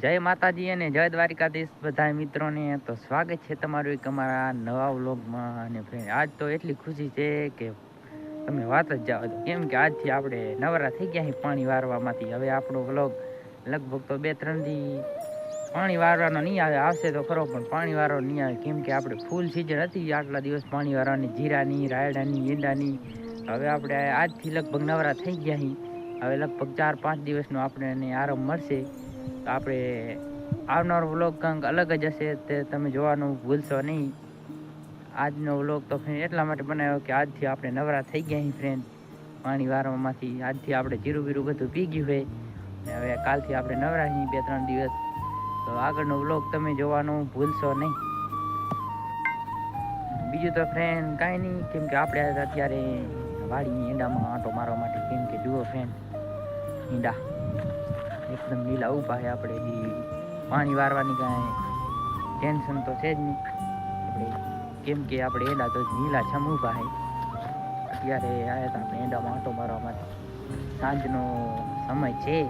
જય માતાજી અને જય દ્વારિકાધીશ બધા મિત્રોને. તો સ્વાગત છે તમારું એક અમારા નવા વ્લોગમાં. અને ફ્રેન્ડ આજ તો એટલી ખુશી છે કે તમે વાત જ જાઓ કેમ કે આજથી આપણે નવરા થઈ ગયા છીએ પાણી વારવામાંથી. હવે આપણો વ્લોગ લગભગ તો બે ત્રણ દી પાણી વારવાનો નહીં આવે, આવશે તો ખરો, પણ પાણી વારવાનો નહીં આવે. કેમ કે આપણે ફૂલ સિઝન હતી, આટલા દિવસ પાણી વારવાની, જીરાની, રાયડાની ઈંડાની હવે આપણે આજથી લગભગ નવરા થઈ ગયા છીએ. હવે લગભગ ચાર પાંચ દિવસનો આપણે આરામ મળશે. તો આપણે આવનારો વ્લોગ કંઈક અલગ જ હશે તે તમે જોવાનું ભૂલશો નહીં. આજનો વ્લોગ તો ફ્રેન્ડ એટલા માટે બનાવ્યો કે આજથી આપણે નવરા થઈ ગયા છીએ ફ્રેન્ડ. પાણી વારવામાંથી આજથી આપણે જીરું બીરું બધું પી ગયું હોય ને હવે કાલથી આપણે નવરા છીએ બે ત્રણ દિવસ. તો આગળનો વ્લોગ તમે જોવાનું ભૂલશો નહીં. બીજું તો ફ્રેન્ડ કાંઈ નહીં, કેમ કે આપણે અત્યારે વાડીની ઈંડામાં આંટો મારવા માટે કેમ કે જુઓ ફ્રેન્ડ. ઈંડા એકદમ લીલા ઊભા છે આપણે પાણી વારવાની કાંઈ ટેન્શન તો છે જ નહીં. કેમ કે આપણે એડા તો લીલા છમ ઊભા છે. અત્યારે આવ્યા હતા આપણે એડામાં આંટો મારવા માટે સાંજનો સમય છે.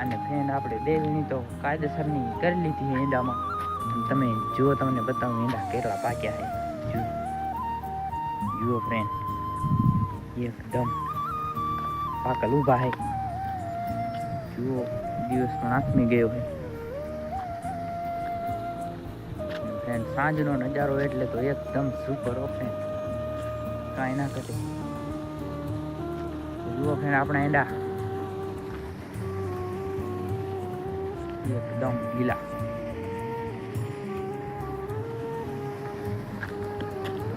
અને ફ્રેન્ડ આપણે બે તો કાયદેસરની કરી લીધી એડામાં. તમે જુઓ તમને બતાવું એડા કેટલા પાક્યા છે. જુઓ જુઓ ફ્રેન્ડ એકદમ પાકલ ઊભા છે. જુઓ દિવસ પણ આથમી ગયો છે સાંજનો નજારો એટલે તો એકદમ સુપર ફ્રેન્ડ કાંઈ ના ઘટે. જુઓ ફ્રેન્ડ, આપણા એંડા. એકદમ ગીલા.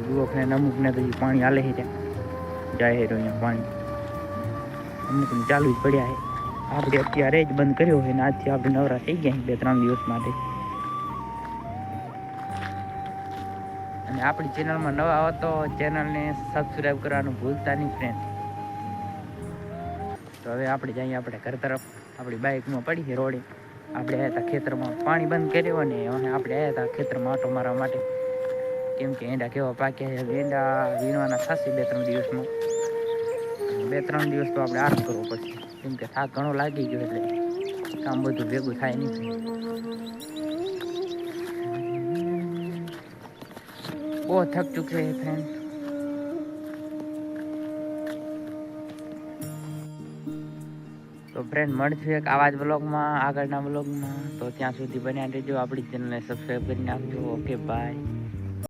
જુઓ ફ્રેન્ડ, અમુકને તો પાણી હાલે છે જાય અહીંયા પાણી. અમુક ચાલુ જ પડ્યા છે. આપણે અત્યારે જ બંધ કર્યો હોય ને આજથી આપણે નવરા થઈ ગયા બે ત્રણ દિવસ માટે. અને આપણી ચેનલમાં નવા આવો તો ચેનલને સબસ્ક્રાઈબ કરવાનું ભૂલતા નહીં ફ્રેન્ડ તો હવે આપણે જઈએ આપણે ઘર તરફ. આપણી બાઇકમાં પડી છે રોડે. આપણે આવ્યા હતા ખેતરમાં પાણી બંધ કર્યો અને હવે આપણે આવ્યા હતા ખેતરમાં આટો મારવા માટે. કેમ કે એંડા કેવા પાક્યા છે. એંડા વીણવાના થશે બે ત્રણ દિવસમાં. બે ત્રણ દિવસ તો આપણે આરામ કરવો પડશે. કેમ કે થાક ઘણો લાગી ગયો એટલે કામ બધું ભેગું થાય નહીં. બહુ થક ચૂકે છે ફ્રેન્ડ તો ફ્રેન્ડ મળશું એક આવા જ બ્લોગમાં આગળના બ્લોગમાં તો ત્યાં સુધી બન્યા રહેજો. આપણી ચેનલને સબસ્ક્રાઈબ કરી નાખજો. Okay bye